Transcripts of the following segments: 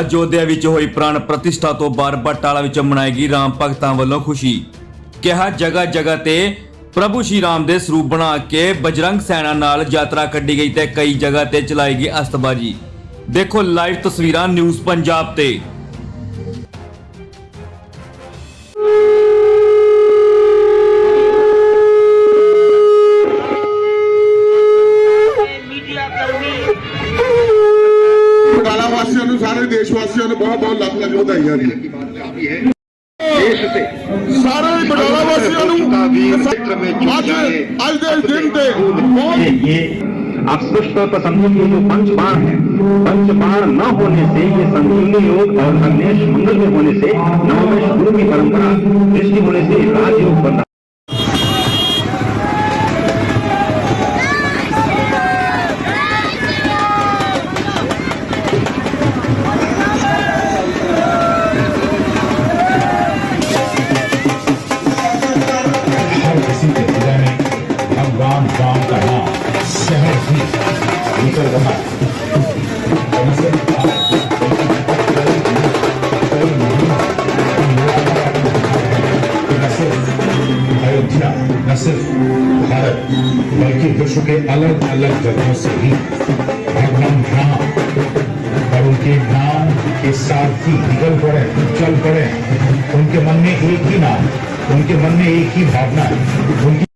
ਅਯੋਧਿਆ ਵਿੱਚ ਹੋਈ ਪ੍ਰਾਣ ਪ੍ਰਤਿਸ਼ਠਾ ਤੋਂ ਬਾਅਦ ਬਟਾਲਾ ਵਿੱਚ ਮਨਾਈ ਗਈ ਰਾਮ ਭਗਤਾਂ ਵੱਲੋਂ ਖੁਸ਼ੀ। ਕਿਹਾ ਜਗ੍ਹਾ ਜਗ੍ਹਾ ਤੇ ਪ੍ਰਭੂ ਸ਼੍ਰੀ ਰਾਮ ਦੇ ਸਰੂਪ ਬਣਾ ਕੇ ਬਜਰੰਗ ਸੈਨਾ ਨਾਲ ਯਾਤਰਾ ਕੱਢੀ ਗਈ ਤੇ ਕਈ ਜਗ੍ਹਾ ਤੇ ਚਲਾਈ ਗਈ ਅਸਤਬਾਜੀ। ਦੇਖੋ ਲਾਈਵ ਤਸਵੀਰਾਂ ਨਿਊਜ਼ ਪੰਜਾਬ ਤੇ। ਲੱਖ ਲੱਖ ਵਧਾਈਆਂ ਜੀ ਸਾਰੇ ਬਟਾਲਾ ਵਾਸੀਆਂ ਨੂੰ ਅੱਜ ਅੱਜ ਦੇ ਦਿਨ ਤੇ ਬਹੁਤ ये आप स्पष्ट तौर पर समझें कि ये जो पंच बाण है पंच बाण न होने से ये संजीवनी योग और अग्नेश मंगल में होने से नवमेश गुरु की परंपरा दृष्टि होने से राजयोग बन रहा भारत बल्कि विश्व के अलग अलग जगहों से भी भगवान राम और उनके नाम के सारथी निकल पड़े चल पड़े उनके मन में एक ही नाम उनके मन में एक ही भावना है उनकी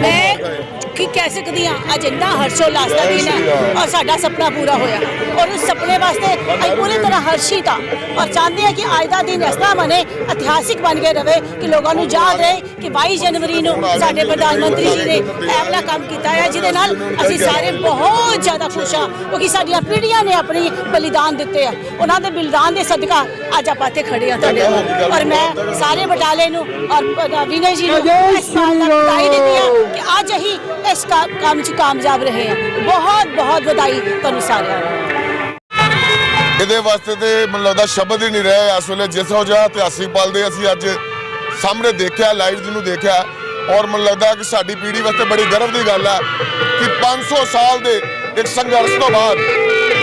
ਮੈਂ ਕੀ ਕਹਿ ਸਕਦੀ ਹਾਂ? ਅੱਜ ਇੰਨਾ ਹਰਸ਼ੋਲਾਸ ਦਾ ਦਿਨ ਹੈ ਔਰ ਸਾਡਾ ਸੁਪਨਾ ਪੂਰਾ ਹੋਇਆ। ਔਰ ਉਸ ਸੁਪਨੇ ਵਾਸਤੇ ਅਸੀਂ ਪੂਰੀ ਤਰ੍ਹਾਂ ਹਰਸ਼ਿਤ ਹਾਂ। ਔਰ ਚਾਹੁੰਦੇ ਹਾਂ ਕਿ ਅੱਜ ਦਾ ਦਿਨ ਇਸ ਤਰ੍ਹਾਂ ਬਣੇ ਇਤਿਹਾਸਿਕ ਬਣ ਕੇ ਰਵੇ ਕਿ ਲੋਕਾਂ ਨੂੰ ਯਾਦ ਰਹੇ ਕਿ 22 ਜਨਵਰੀ ਨੂੰ ਸਾਡੇ ਪ੍ਰਧਾਨ ਮੰਤਰੀ ਜੀ ਨੇ ਵਾਲਾ ਕੰਮ ਕੀਤਾ ਹੈ ਜਿਹਦੇ ਨਾਲ ਅਸੀਂ ਸਾਰੇ ਬਹੁਤ ਜ਼ਿਆਦਾ ਖੁਸ਼ ਹਾਂ ਕਿਉਂਕਿ ਸਾਡੀਆਂ ਪੀੜ੍ਹੀਆਂ ਨੇ ਆਪਣੀ ਬਲੀਦਾਨ ਦਿੱਤੇ ਆ। ਉਹਨਾਂ ਦੇ ਬਲੀਦਾਨ ਦੇ ਸਦਕਾ ਅੱਜ ਆਪਾਂ ਇੱਥੇ ਖੜੇ ਆ ਤੁਹਾਡੇ ਨਾਲ। ਔਰ ਮੈਂ ਸਾਰੇ ਬਟਾਲੇ ਨੂੰ ਔਰ ਵਿਨय ਜੀ ਨੂੰ ਇਸ ਗੱਲ ਦਾ ਵਧਾਈ ਦਿੰਦੀ ਹਾਂ ਕਿ ਅੱਜ ਅਸੀਂ ਇਸ ਕੰਮ 'ਚ ਕਾਮਯਾਬ ਰਹੇ। ਹਾਂ। ਬਹੁਤ ਬਹੁਤ ਵਧਾਈ ਤੁਹਾਨੂੰ ਸਾਰਿਆਂ ਨੂੰ। ਇਹਦੇ ਵਾਸਤੇ ਤੇ ਮੈਨੂੰ ਲੱਗਦਾ ਸ਼ਬਦ ਹੀ ਨਹੀਂ ਰਹੇ ਇਸ ਵੇਲੇ। ਜਿਸ ਹੋ ਜਿਹਾ ਇਤਿਹਾਸਿਕ ਪਲ ਦੇ ਅਸੀਂ ਅੱਜ ਸਾਹਮਣੇ ਦੇਖਿਆ ਲਾਈਵ ਜਿਹਨੂੰ ਦੇਖਿਆ, ਔਰ ਮੈਨੂੰ ਲੱਗਦਾ ਕਿ ਸਾਡੀ ਪੀੜ੍ਹੀ ਵਾਸਤੇ ਬੜੀ ਗਰਵ ਦੀ ਗੱਲ ਹੈ ਕਿ 500 ਸਾਲ ਦੇ ਇੱਕ ਸੰਘਰਸ਼ ਤੋਂ ਬਾਅਦ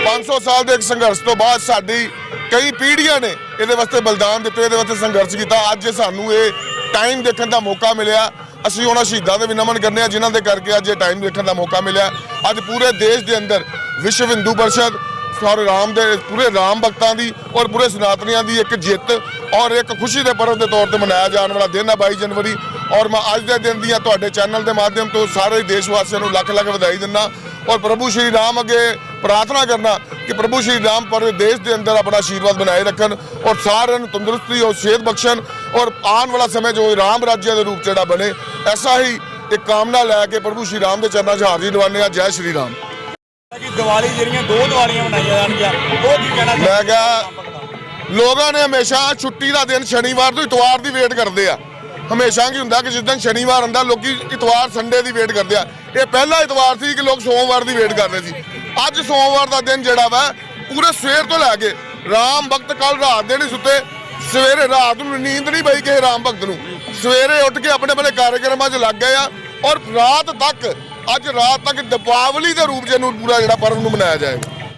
500 ਸਾਲ ਦੇ ਇੱਕ ਸੰਘਰਸ਼ ਤੋਂ ਬਾਅਦ ਸਾਡੀ ਕਈ ਪੀੜ੍ਹੀਆਂ ਨੇ ਇਹਦੇ ਵਾਸਤੇ ਬਲਿਦਾਨ ਦਿੱਤੇ, ਇਹਦੇ ਵਾਸਤੇ ਸੰਘਰਸ਼ ਕੀਤਾ। ਅੱਜ ਸਾਨੂੰ ਇਹ ਟਾਈਮ ਦੇਖਣ ਦਾ ਮੌਕਾ ਮਿਲਿਆ। ਅਸੀਂ ਉਹਨਾਂ ਸ਼ਹੀਦਾਂ ਦੇ ਵੀ ਨਮਨ ਕਰਨੇ ਆ, ਜਿਨ੍ਹਾਂ ਦੇ ਕਰਕੇ ਅੱਜ ਇਹ ਟਾਈਮ ਦੇਖਣ ਦਾ ਮੌਕਾ ਮਿਲਿਆ। ਅੱਜ ਪੂਰੇ ਦੇਸ਼ ਦੇ ਅੰਦਰ ਵਿਸ਼ਵ ਹਿੰਦੂ ਪਰਿਸ਼ਦ, ਸਾਰੇ ਰਾਮ ਦੇ, ਪੂਰੇ ਰਾਮ ਭਗਤਾਂ ਦੀ ਔਰ ਪੂਰੇ ਸਨਾਤਨੀਆਂ ਦੀ ਇੱਕ ਜਿੱਤ ਔਰ ਇੱਕ ਖੁਸ਼ੀ ਦੇ ਪਰਵ ਦੇ ਤੌਰ ਤੇ ਮਨਾਇਆ ਜਾਣ ਵਾਲਾ ਦਿਨ ਹੈ 22 ਜਨਵਰੀ। ਔਰ ਮੈਂ ਅੱਜ ਦੇ ਦਿਨ ਦੀਆਂ ਤੁਹਾਡੇ ਚੈਨਲ ਦੇ ਮਾਧਿਅਮ ਤੋਂ ਸਾਰੇ ਦੇਸ਼ ਵਾਸੀਆਂ ਨੂੰ ਲੱਖ ਲੱਖ ਵਧਾਈ ਦਿੰਦਾ ਔਰ ਪ੍ਰਭੂ ਸ਼੍ਰੀ ਰਾਮ ਅੱਗੇ ਪ੍ਰਾਰਥਨਾ ਕਰਨਾ ਕਿ ਪ੍ਰਭੂ ਸ਼੍ਰੀ ਰਾਮ ਪਰ ਦੇਸ਼ ਦੇ ਅੰਦਰ ਆਪਣਾ ਆਸ਼ੀਰਵਾਦ ਬਣਾਏ ਰੱਖਣ ਔਰ ਸਾਰਿਆਂ ਨੂੰ ਤੰਦਰੁਸਤੀ ਔਰ ਸਿਹਤ ਬਖਸ਼ਣ ਔਰ ਆਉਣ ਵਾਲਾ ਸਮੇਂ ਜੋ ਰਾਮ ਰਾਜ්य ਦੇ ਰੂਪ ਜਿਹੜਾ ਬਣੇ ਐਸਾ ਹੀ ਇੱਕ ਕਾਮਨਾ ਲੈ ਕੇ ਪ੍ਰਭੂ ਸ਼੍ਰੀ ਰਾਮ ਦੇ ਚਰਨਾਂ 'ਚ ਹਾਜ਼ਰੀ ਦਿਵਾਉਂਦੇ ਆ ਜੈ ਸ਼੍ਰੀ ਰਾਮ। ਕਿ ਦੀਵਾਲੀ ਜਿਹੜੀਆਂ ਦੋ ਦੀਵਾਲੀਆਂ ਮਨਾਈਆਂ ਜਾਣਗੀਆਂ ਉਹ ਕੀ ਕਹਿਣਾ ਮੈਂ ਕਿਹਾ ਲੋਕਾਂ ਨੇ ਹਮੇਸ਼ਾ ਛੁੱਟੀ ਦਾ ਦਿਨ ਸ਼ਨੀਵਾਰ ਤੋਂ ਇਤਵਾਰ ਦੀ ਵੇਟ ਕਰਦੇ ਆ। ਹਮੇਸ਼ਾ ਕੀ ਹੁੰਦਾ ਕਿ ਜਿਸ ਦਿਨ ਸ਼ਨੀਵਾਰ ਹੁੰਦਾ ਲੋਕੀ ਇਤਵਾਰ ਸੰਡੇ ਦੀ ਵੇਟ ਕਰਦੇ ਆ। ਇਹ ਪਹਿਲਾ ਇਤਵਾਰ ਸੀ ਕਿ ਲੋਕ ਸੋਮਵਾਰ ਦੀ ਵੇਟ ਕਰਦੇ ਸੀ। ਅੱਜ ਸੋਮਵਾਰ ਦਾ ਦਿਨ ਜਿਹੜਾ ਵਾ ਪੂਰੇ ਸਵੇਰ ਤੋਂ ਲੈ ਕੇ ਰਾਮ ਭਗਤ ਕੱਲ ਰਾਤ ਦੇ ਨਹੀਂ ਸੁੱਤੇ। ਸਵੇਰੇ ਰਾਤ ਨੂੰ ਨੀਂਦ ਨਹੀਂ ਪਈ ਕਿਸੇ ਰਾਮ ਭਗਤ ਨੂੰ। ਸਵੇਰੇ ਉੱਠ ਕੇ ਆਪਣੇ ਆਪਣੇ ਕਾਰਜਕ੍ਰਮਾਂ 'ਚ ਲੱਗ ਗਏ ਆ ਔਰ ਰਾਤ ਤੱਕ, ਅੱਜ ਰਾਤ ਤੱਕ ਦੀਪਾਵਲੀ ਦੇ ਰੂਪ ਜਿਹਨੂੰ ਪੂਰਾ ਜਿਹੜਾ ਪਰਵ ਨੂੰ ਮਨਾਇਆ ਜਾਏਗਾ।